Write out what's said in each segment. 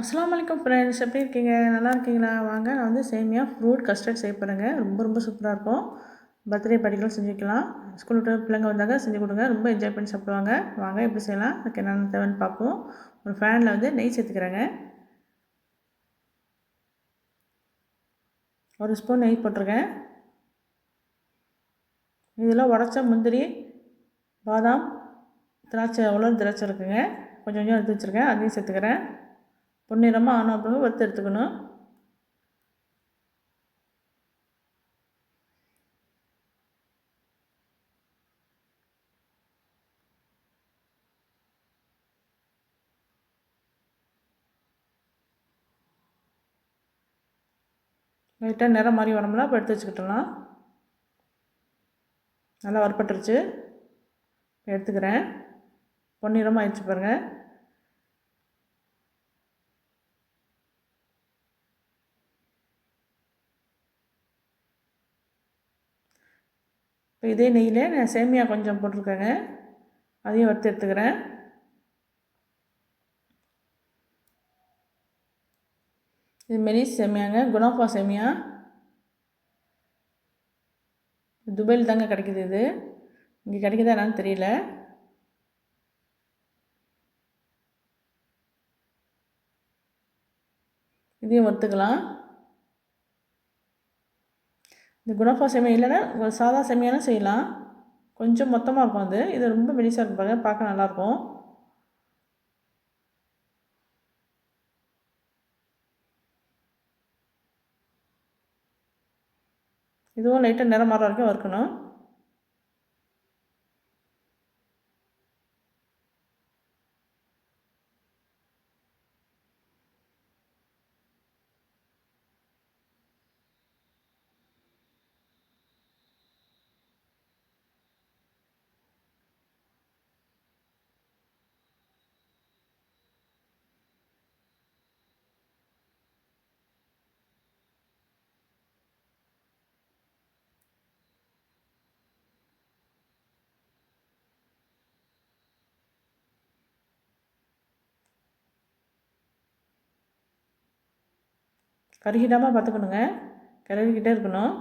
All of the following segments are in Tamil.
அஸ்லாம் வலைக்கம் ஃப்ரெண்ட்ஸ் எப்படி இருக்கீங்க? நல்லா இருக்கீங்களா? வாங்க நான் வந்து சேமியா ஃப்ரூட் கஸ்டர்ட் செய்ய போகிறேங்க ரொம்ப ரொம்ப சூப்பராக இருக்கும். பர்த்டே படிக்கலாம் செஞ்சு வைக்கலாம். ஸ்கூல் விட்டு பிள்ளைங்க வந்தாங்க செஞ்சு கொடுங்க. ரொம்ப என்ஜாய் பண்ணி சாப்பிடுவாங்க. வாங்க எப்படி செய்யலாம்? அதுக்கு என்னென்ன தேவைன்னு பார்ப்போம். ஒரு ஃபேனில் வந்து நெய் சேர்த்துக்கிறேங்க. ஒரு ஸ்பூன் நெய் போட்டிருக்கேன். இதில் உடச்ச முந்திரி பாதாம் திராட்சை உலர் திராட்சை இருக்குங்க. கொஞ்சம் கொஞ்சம் எடுத்து வச்சுருக்கேன். அதையும் சேர்த்துக்கிறேன். பொன்னிறமாக ஆனோம் அப்புறம் வறுத்து எடுத்துக்கணும். லைட்டாக நிறம் மாதிரி வரமுல எடுத்து வச்சுக்கிட்டலாம். நல்லா வறுப்பட்டுருச்சு எடுத்துக்கிறேன். பொன்னிறமாக ஆயிடுச்சு பாருங்கள் இப்போ இதே நெய்யில் நான் சேமியா கொஞ்சம் போட்டிருக்கேங்க. அதையும் வறுத்து எடுத்துக்கிறேன். இதுமாரி சேமியாங்க. குணாஃபா சேமியா. துபாயில் தாங்க கிடைக்கிது இது. இங்கே கிடைக்குதா என்னன்னு தெரியல. இதையும் வறுத்துக்கலாம். இந்த குணப்பா செமை இல்லைன்னா சாதா சேமியாலும் செய்யலாம். கொஞ்சம் மொத்தமாக இருக்கும் அது. இது ரொம்ப மெலிசாக இருக்கும் பாருங்கள் பார்க்க நல்லாயிருக்கும். இதுவும் லைட்டாக நிறம் மாற வரைக்கும் வறுக்கணும். கருகிடாமல் பார்த்துக்கணுங்க. கிளறிக்கிட்டே இருக்கணும்.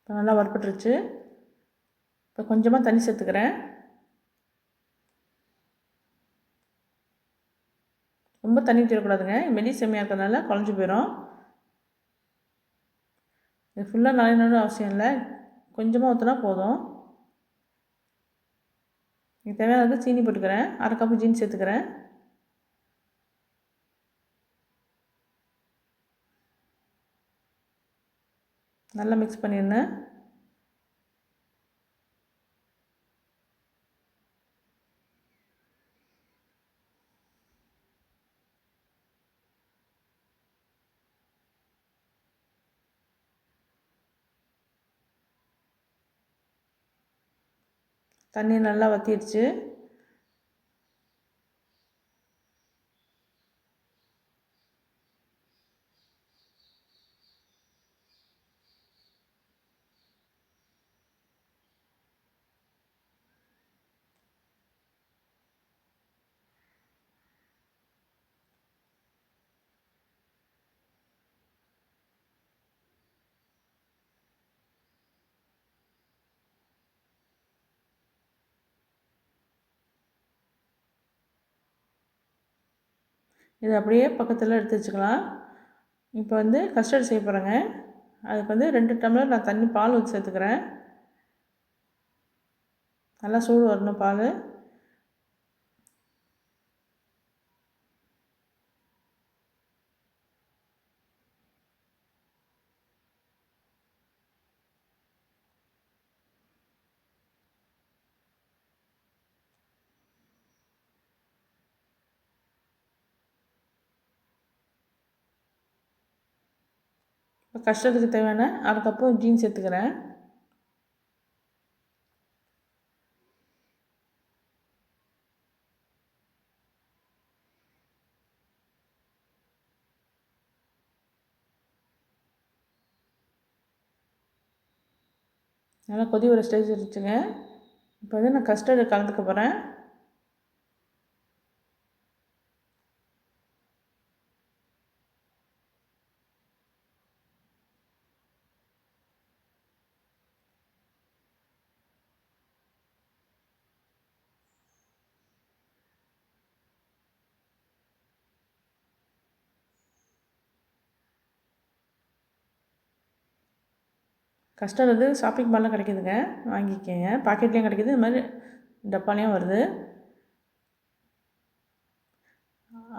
இப்போ நல்லா வறுப்பட்டுருச்சு இப்போ கொஞ்சமாக தண்ணி சேர்த்துக்கிறேன். ரொம்ப தண்ணி ஊற்றிடக்கூடாதுங்க மெலி செம்மையாக இருக்கிறதுனால குழஞ்சி போயிடும் இது ஃபுல்லாக நனையணும்னு அவசியம் இல்லை. கொஞ்சமாக ஊற்றினா போதும். இது தேவையானது சீனி போட்டுக்கிறேன். அரை கப்பு ஜீனி சேர்த்துக்கிறேன். நல்லா மிக்ஸ் பண்ணியிருந்தேன் தண்ணி நல்லா வற்றிடுச்சு இதை அப்படியே பக்கத்தில் எடுத்து வச்சுக்கலாம். இப்போ வந்து கஸ்டர்ட் செய்ய போகிறேங்க அதுக்கு வந்து ரெண்டு டம்ளர் நான் தண்ணி பால் ஊற்றி சேர்த்துக்கிறேன். நல்லா சூடு வரணும் பால் இப்போ கஷ்டத்துக்கு தேவையான அரை கப்பு ஜீன்ஸ் சேர்த்துக்கிறேன் நல்லா கொதி வர ஸ்டேஜ் இருந்துச்சுங்க இப்போ வந்து நான் கஸ்டர்டு கலந்துக்க போகிறேன் கஸ்டர்ட் வந்து ஷாப்பிங் மால்லாம் கிடைக்குதுங்க. வாங்கிக்கங்க. பாக்கெட்லேயும் கிடைக்கிது. இது மாதிரி டப்பாலையும் வருது.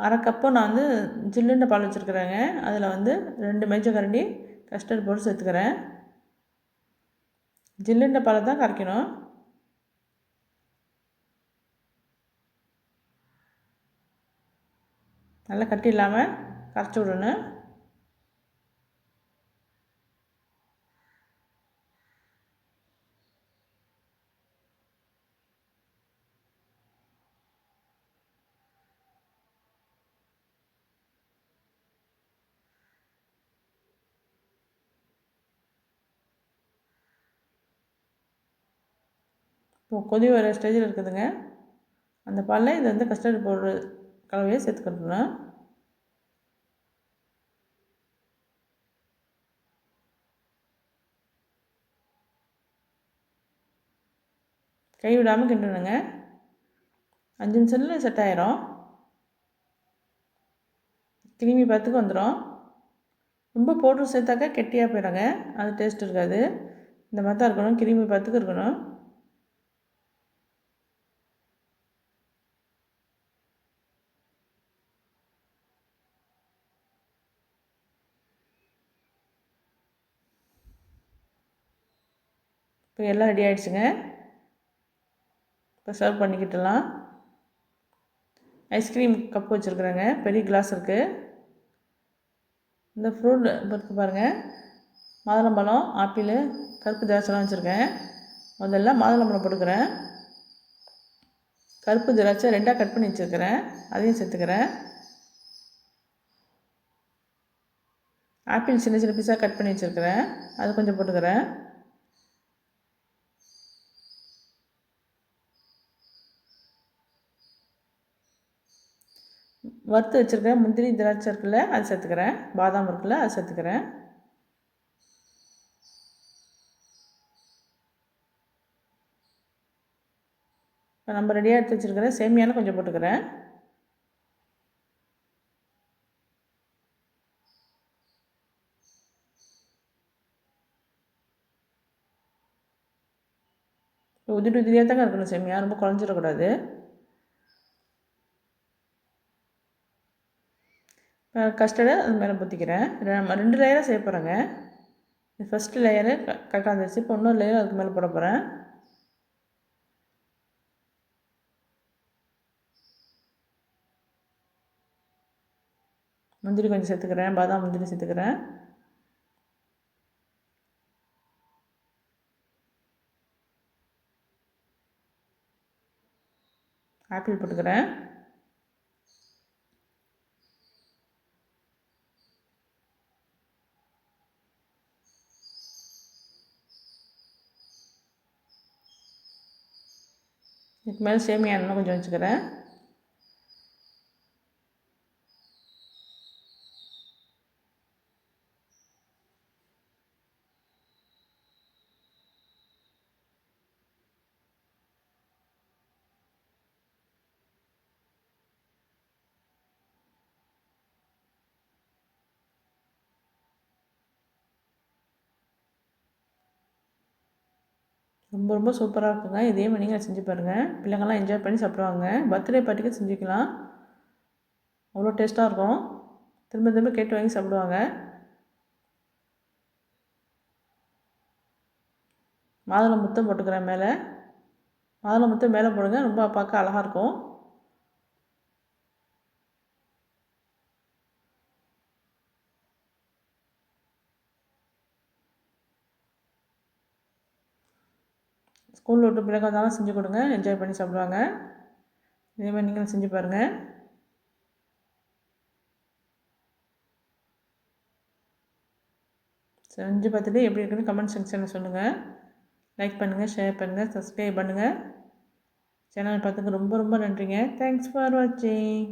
அரை கப்பு நான் வந்து ஜில்லுண்ட பால் வச்சுருக்குறேங்க. அதில் வந்து ரெண்டு மேஜ கரண்டி கஸ்டர்ட் போட்டு சேர்த்துக்கிறேன். ஜில்லுண்ட பாலை தான் கரைக்கணும். நல்லா கட்டி இல்லாமல் கரைச்சி விடணும். இப்போ கொதி வர ஸ்டேஜில் இருக்குதுங்க. அந்த பாலில் இது வந்து கஸ்டர்டு பவுட்ரு கலவையை சேர்த்துக்கணும். கை விடாமல் கிண்டணுங்க. அஞ்சு நிமிஷத்தில் செட் ஆயிரும். கிருமி பத்துக்கு வந்துடும் ரொம்ப பவுட்ரு சேர்த்தாக்கா கெட்டியாக போயிடுங்க. அது டேஸ்ட் இருக்காது. இந்த மாதிரி தான் இருக்கணும். கிருமி பார்த்துக்கு இருக்கணும். இப்போ எல்லாம் ரெடி ஆகிடுச்சுங்க இப்போ சர்வ் பண்ணிக்கிட்டலாம் ஐஸ்கிரீம் கப் வச்சுருக்குறேங்க. பெரிய கிளாஸ் இருக்குது இந்த ஃப்ரூட் இருக்குது பாருங்கள் மாதுளம்பழம் ஆப்பிள் கருப்பு திராட்சைலாம் வச்சுருக்கேன். முதல்ல மாதுளம்பழம் போட்டுக்கிறேன். கருப்பு திராட்சை ரெண்டாக கட் பண்ணி வச்சுருக்கிறேன். அதையும் சேர்த்துக்கிறேன். ஆப்பிள் சின்ன சின்ன பீஸாக கட் பண்ணி வச்சுருக்கிறேன். அது கொஞ்சம் போட்டுக்கிறேன். வறுத்து வச்சுருக்க முந்திரி திராட்சை இருக்குல்ல அது சேர்த்துக்கிறேன். பாதாம் இருக்குல்ல அது சேர்த்துக்கிறேன். இப்போ நம்ம ரெடியாக எடுத்து வச்சுருக்கிறேன் சேமியானு கொஞ்சம் போட்டுக்கிறேன். உதிரி உதிரியாக தாங்க இருக்கணும் சேமியா. ரொம்ப குழஞ்சிடக்கூடாது. கஸ்டர்டை அது மேலே ஊற்றிக்கிறேன் ரெண்டு லேயராக செய்ய போகிறேங்க ஃபஸ்ட்டு லேயரு கரெக்டாக இருந்துச்சு. இப்போ இன்னொரு லேயர் அதுக்கு மேலே போட போகிறேன் முந்திரி கொஞ்சம் சேர்த்துக்கிறேன். பாதாம் முந்திரி சேர்த்துக்கிறேன். ஆப்பிள் போட்டுக்கிறேன். இதுக்கு மேலே சேமியா இன்னும் கொஞ்சம் வச்சுக்கிறேன். ரொம்ப ரொம்ப சூப்பராக இருக்குங்க. இதே மாதிரி நீங்கள் செஞ்சு பாருங்கள் பிள்ளைங்கள்லாம் என்ஜாய் பண்ணி சாப்பிடுவாங்க. பர்த்டே பார்ட்டிக்கு செஞ்சுக்கலாம். அவ்வளோ டேஸ்ட்டாக இருக்கும். திரும்ப திரும்ப கேட்டு வாங்கி சாப்பிடுவாங்க. மாதுளை முத்தம் போட்டுக்கிறேன் மேலே. மாதுளை முத்தம் மேலே போடுங்க. ரொம்ப பார்க்க அழகாக இருக்கும். ஸ்கூல் விட்டு பிள்ளைங்க வந்தாலும் செஞ்சு கொடுங்க என்ஜாய் பண்ணி சாப்பிடுவாங்க. இதேமாதிரி நீங்களும் செஞ்சு பாருங்கள் செஞ்சு பார்த்துட்டு எப்படி இருக்குன்னு கமெண்ட் செக்ஷனில் சொல்லுங்கள் லைக் பண்ணுங்கள் ஷேர் பண்ணுங்கள் சப்ஸ்கிரைப் பண்ணுங்கள் சேனல் பார்த்துக்கு ரொம்ப ரொம்ப நன்றிங்க. தேங்க்ஸ் ஃபார் வாட்சிங்